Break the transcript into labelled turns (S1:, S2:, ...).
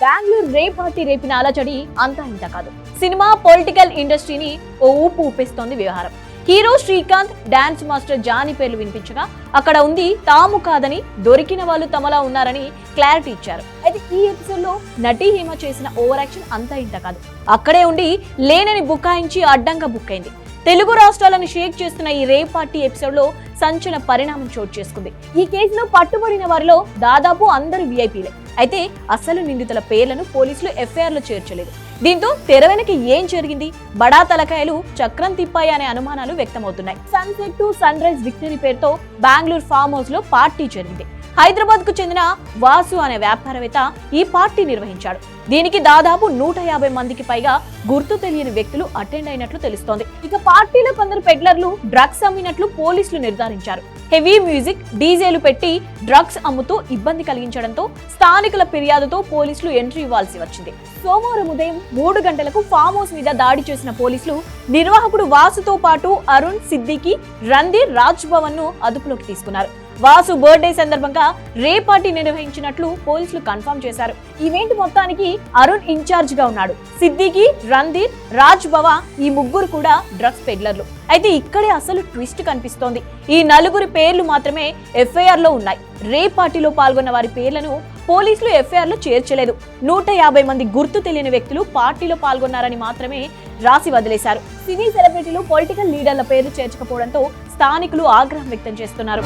S1: Bengaluru rave party రేపిన అలచడి అంతా ఇంత కాదు. సినిమా పొలిటికల్ ఇండస్ట్రీని ఓ ఊపు ఊపిస్తోంది వ్యవహారం. Hero Srikanth dance master Jani పేర్లు వినిపించగా అక్కడ ఉంది తాము కాదని దొరికిన వాళ్ళు తమలా ఉన్నారని క్లారిటీ ఇచ్చారు. అయితే ఈ ఎపిసోడ్లో నటి హేమ చేసిన ఓవర్ యాక్షన్ అంతా ఇంత కాదు. అక్కడే ఉండి లేనని బుకాయించి అడ్డంగా బుక్ అయింది. తెలుగు రాష్ట్రాలను షేక్ చేస్తున్న ఈ రేప్ పార్టీ ఎపిసోడ్లో సంచలన పరిణామం చోటు చేసుకుంది. ఈ కేసులో పట్టుబడిన వారిలో దాదాపు అందరూ విఐపీలే అయితే అసలు నిందితుల పేర్లను పోలీసులు ఎఫ్ఐఆర్లో చేర్చలేదు. దీంతో తెర వెనక ఏం జరిగింది? బడా తలకాయలు చక్రం తిప్పాయి అనే అనుమానాలు వ్యక్తమవుతున్నాయి. Sunset to sunrise victory పేరుతో బెంగళూరు ఫామ్ హౌస్లో పార్టీ జరిగింది. హైదరాబాద్కు చెందిన వాసు అనే వ్యాపారవేత్త ఈ పార్టీ నిర్వహించాడు. దీనికి దాదాపు నూట యాభై మందికి పైగా గుర్తు తెలియని వ్యక్తులు అటెండ్ అయినట్లు తెలుస్తోంది. ఇక పార్టీలో కొందరు పెడ్లర్లు డ్రగ్స్ అమ్మినట్లు పోలీసులు నిర్ధారించారు. హెవీ మ్యూజిక్ డీజేలు పెట్టి డ్రగ్స్ అమ్ముతూ ఇబ్బంది కలిగించడంతో స్థానికుల ఫిర్యాదుతో పోలీసులు ఎంట్రీ ఇవ్వాల్సి వచ్చింది. సోమవారం ఉదయం మూడు గంటలకు ఫామ్ హౌస్ మీద దాడి చేసిన పోలీసులు నిర్వాహకుడు వాసుతో పాటు అరుణ్ సిద్దికి రంధీర్ రాజ్ భవన్ను అదుపులోకి తీసుకున్నారు. వాసు బర్త్డే సందర్భంగా రే పార్టీ నిర్వహించినట్లు పోలీసులు కన్ఫర్మ్ చేశారు. ఈవెంట్ మొత్తానికి అరుణ్ ఇన్ఛార్జ్గా ఉన్నాడు. సిద్దికి రణధీర్ రాజ్ బవా ఈ ముగ్గురు కూడా డ్రగ్స్ పెడ్లర్లు. అయితే ఇక్కడే అసలు ట్విస్ట్ కనిపిస్తోంది. ఈ నలుగురి పేర్లు మాత్రమే ఎఫ్ఐఆర్లో ఉన్నాయి. రే పార్టీలో పాల్గొన్న వారి పేర్లను పోలీసులు ఎఫ్ఐఆర్లో చేర్చలేదు. నూట యాభై మంది గుర్తు తెలియని వ్యక్తులు పార్టీలో పాల్గొన్నారని మాత్రమే రాసి వదిలేశారు. సినీ సెలబ్రిటీలు పొలిటికల్ లీడర్ల పేర్లు చేర్చకపోవడంతో స్థానికులు ఆగ్రహం వ్యక్తం చేస్తున్నారు.